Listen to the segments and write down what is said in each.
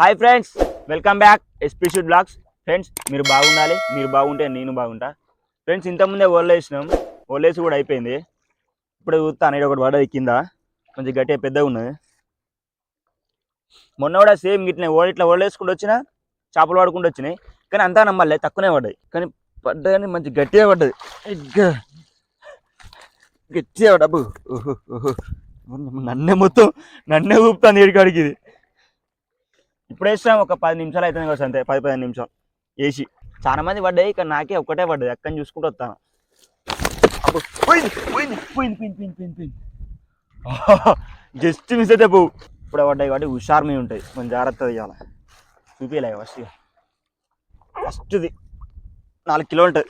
Hi friends welcome back SPC blogs friends మీరు బాగుండాలి మీరు బాగుంటే నేను బాగుంటా. ఫ్రెండ్స్ ఇంతకుముందే ఓళ్ళేసినాం వేసి కూడా అయిపోయింది. ఇప్పుడు చూస్తాను ఇది ఒకటి పడది కింద. కొంచెం గట్టిగా పెద్దగా ఉన్నది. మొన్న కూడా సేమ్ గిట్లనే ఓ ఇట్లా ఓళ్ళేసుకుంటూ వచ్చినా చేపలు పడుకుంటూ వచ్చినాయి. కానీ అంతా నమ్మలే తక్కువనే పడ్డాయి. కానీ పడ్డాయని మంచి గట్టిగా పడ్డది. గట్టిగా డబ్బు నన్నే మొత్తం నన్నే ఊపుతాను ఏడికాడికి ఇది. ఇప్పుడు వేసినాం ఒక పది నిమిషాలు అవుతుంది కదా అంతే పది పదిహేను నిమిషాలు. వేసి చాలా మంది పడ్డాయి ఇక్కడ నాకే ఒక్కటే పడ్డది అక్కని చూసుకుంటూ వస్తాను. అబ్బో, పోయింది పోయింది పోయింది పోయింది పోయింది పోయింది పోయింది. జస్ట్ మిస్ అయితే పోవు ఇప్పుడే పడ్డాయి కాబట్టి హుషారు మీ ఉంటాయి. కొంచెం జాగ్రత్త తీయాలి చూపించలే ఫస్ట్ ఫస్ట్ది నాలుగు కిలో ఉంటుంది.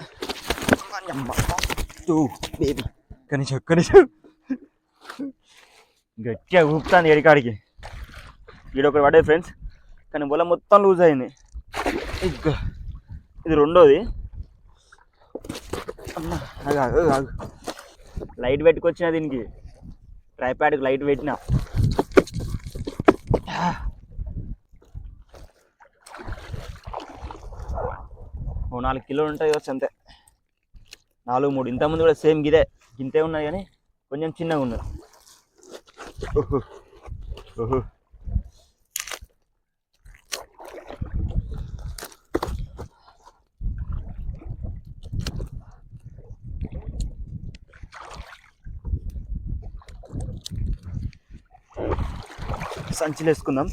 బేబీ కనీసం కనీసం గట్టిగా ఊపుతాను ఏడికాడికి. వీడొకటి పడ్డాయి ఫ్రెండ్స్ కానీ బొల మొత్తం లూజ్ అయింది. ఇది రెండోది. లైట్ పెట్టుకొచ్చిన దీనికి. ట్రైప్యాడ్కి లైట్ పెట్టిన. ఓ నాలుగు కిలోలు ఉంటాయి వచ్చి అంతే. నాలుగు మూడు. ఇంతకుముందు కూడా సేమ్ గిదే. గింతే ఉన్నాయి కానీ కొంచెం చిన్నగా ఉన్నది. ఓహో ఓహో. సంచులు వేసుకుందాం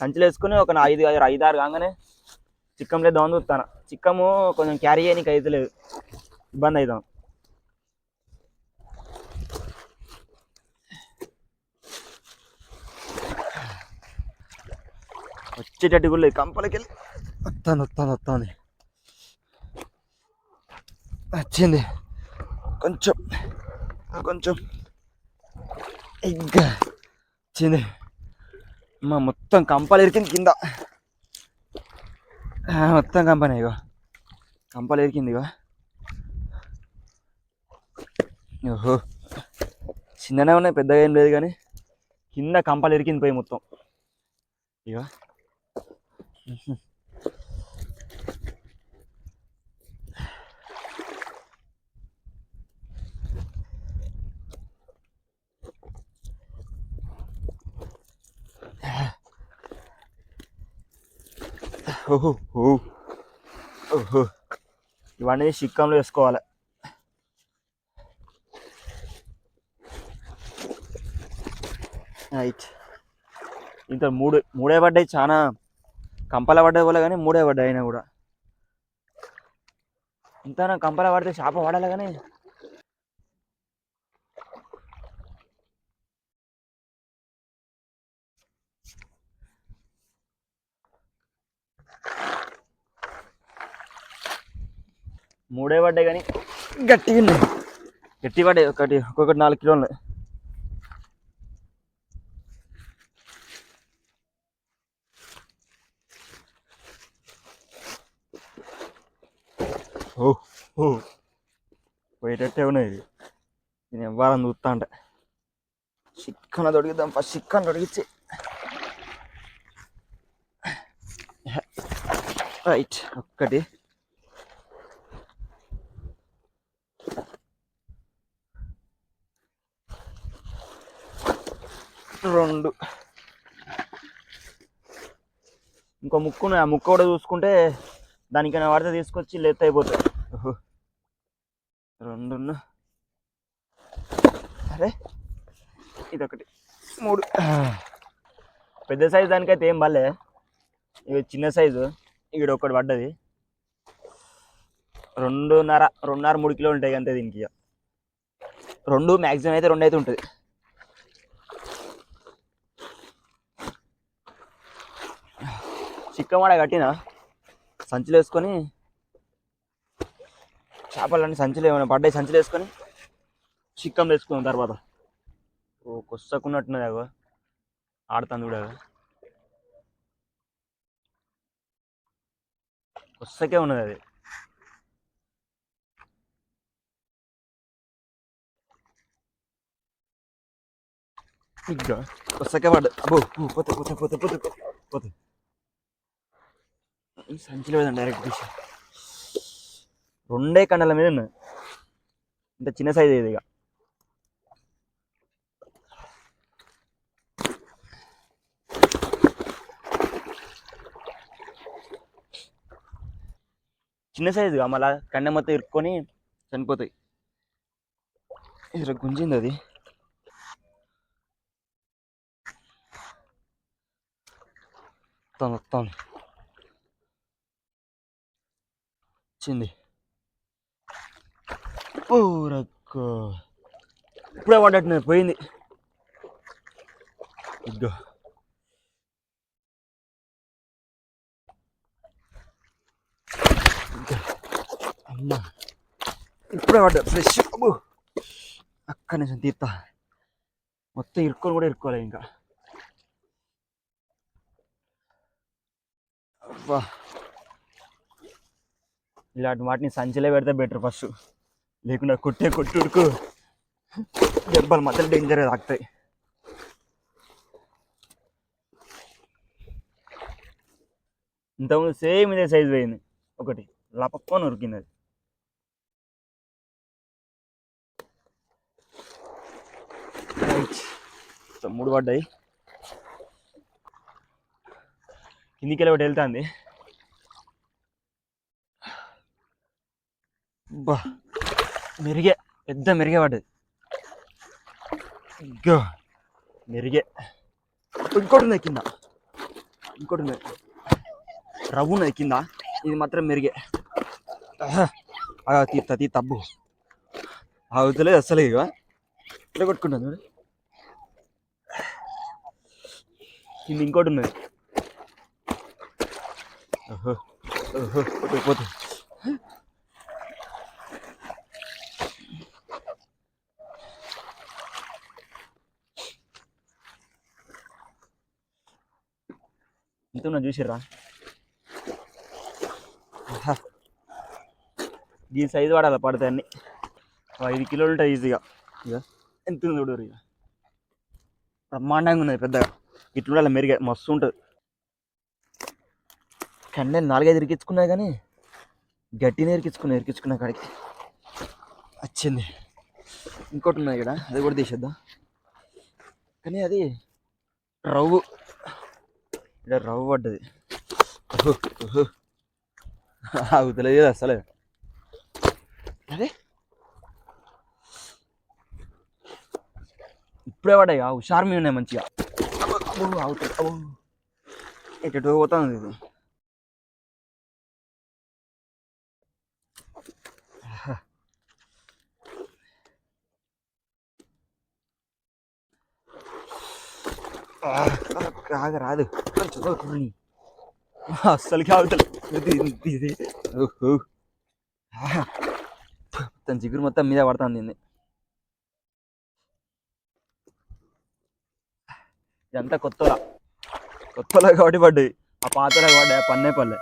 సంచులు వేసుకుని ఒక ఐదు ఐదు ఐదు ఆరు కాగానే చిక్కం లేదు అని చూస్తాను చిక్కము కొంచెం క్యారీ చేయడానికి అయితే లేదు. ఇబ్బంది అవుతాం. వచ్చేటట్టు కూడా లేదు. కంపలకి వెళ్ళి వస్తాను వస్తాను వస్తాను వచ్చింది. కొంచెం కొంచెం ఇంకా వచ్చింది. అమ్మ మొత్తం కంపలు ఇరికింది కింద. మొత్తం కంపనే ఇగో. కంపలు ఇరికింది ఇగో. ఓహో. చిన్ననే ఉన్నాయి పెద్దగా ఏం లేదు కానీ కింద కంపలు ఇరికింది పోయి మొత్తం. ఇగో. ఓహో ఓహో. ఇవన్నీ చిక్కంలో వేసుకోవాలి. రైట్. ఇంత మూడు మూడే పడ్డాయి చాలా కంపల పడ్డాయి వల్ల కానీ మూడే పడ్డాయి అయినా కూడా. ఇంత కంపల పడితే చేప పడాలి కానీ మూడే పడ్డాయి కానీ గట్టిగా ఉన్నాయి. గట్టి పడ్డాయి. ఒకటి ఒక్కొక్కటి నాలుగు కిలోలు ఉన్నాయి. ఓ ఓ. పోయేటట్టే ఉన్నాయి ఇది నేను ఇవ్వాలని చూస్తా అంటే చిక్కన దొరికిద్దాం ఫస్ట్ చిక్కన దొరికిచ్చి రైట్ ఒక్కటి రెండు ఇంకో ముక్కు ఆ ముక్కు కూడా చూసుకుంటే దానికైనా పడితే తీసుకొచ్చి లెత్ అయిపోతుంది రెండు ఉన్న- అరే ఇదొకటి. మూడు. పెద్ద సైజు దానికైతే ఏం బాలే ఇవి చిన్న సైజు. ఇక్కడ ఒకటి పడ్డది. రెండున్నర రెండున్నర మూడు కిలోలు ఉంటాయి అంతే దీనికి రెండు మ్యాక్సిమం అయితే రెండు అయితే ఉంటుంది. చిక్కమాడ కట్టిన సంచులు వేసుకొని చేపలన్నీ సంచులు ఏమైనా పడ్డాయి సంచులు వేసుకొని చిక్కం తెచ్చుకున్నాం తర్వాత. ఓ కొస్తకున్నట్టున్నది అగో ఆడుతుంది కూడా కొస్తకే ఉన్నది అది. ఇగ్గా కొస్తకే పడ్డ అబ్బో పోతే పోతే పోతే పోతే పోతే. ఈ సంచిలో పోయింది డైరెక్ట్ తీసి రెండే కండల మీద ఉన్నది ఇంత చిన్న సైజ్ ఇది ఇక? చిన్న సైజుగా మళ్ళా కండ మొత్తం ఇరుక్కొని చనిపోతాయి. ఇది గుంజింది అది. మొత్తం మొత్తం వచ్చింది. ఊరక్కో. ఇప్పుడే పడ్డట్టు పోయింది. ఇద్దో అమ్మా. ఇప్పుడే పడ్డా. ఫ్రెష్. అబ్బో. అక్కడి నుంచి తీస్తా మొత్తం ఇరుక్కొని కూడా ఇరుక్కోలే ఇంకా. అబ్బా. ఇలాంటి వాటిని సంచిలో పెడితే బెటర్ ఫస్ట్ లేకుండా కొట్టే కొట్టుడుకు. దెబ్బలు మాత్రం డేంజర్ తాగుతాయి ఇంతకుముందు సేమ్ ఇదే సైజ్ పోయింది. ఒకటి. లపక్కని ఉరికింది అది. మూడు పడ్డాయి. కిందికి వెళ్ళి ఒకటి వెళ్తుంది. అబ్బా మెరిగే పెద్ద మెరిగే పడ్డది ఇంకో మెరిగే. ఇంకోటి ఉన్నది కింద. ఇంకోటి ఉన్నది. రవ్వు ఉన్నది కింద. ఇది మాత్రం మెరిగే. ఆహా, తీత్త తీ తబ్బు అవుతలే అసలు ఇక ఇట్లా కొట్టుకుంటాను చూడు. కింద ఇంకోటి ఉన్నది. ఓహో ఓహో పోతుంది పోతుంది చూసిర్రా దీని సైజు పడాలి పడతాయి అన్ని ఐదు కిలోలు ఉంటాయి ఈజీగా ఇక ఎంత ఉంది ఇక బ్రహ్మాండంగా ఉన్నది పెద్దగా ఇట్లా ఉండాలి మెరుగా మస్తు ఉంటుంది కండెలు నాలుగైదు ఇరికించుకున్నా కానీ గట్టిని ఇరికించుకున్నా ఇరికించుకున్నా కాడికి వచ్చింది ఇంకోటి ఉన్నాయి ఇక్కడ అది కూడా తీసేద్దాం కానీ అది రవ్వు ఇక్కడ రవ్వ పడ్డది. ఓహో, ఆగుతలేదు అసలే. అదే ఇప్పుడే పడ్డాయి. ఆ హుషారు ఉన్నాయి మంచిగా. ఆగుతుంది ఎటు పోతుంది ఇది. ఆగ రాదు. కొంచెం కుర్రి. అస్సలకి ఓహో. మొత్తం జిగురు మొత్తం మీద పడుతుంది ఇదంతా కొత్తలా. కొత్తలా కాబట్టి పడ్డాయి. ఆ పాతలా కాబట్టి పన్నే పల్లె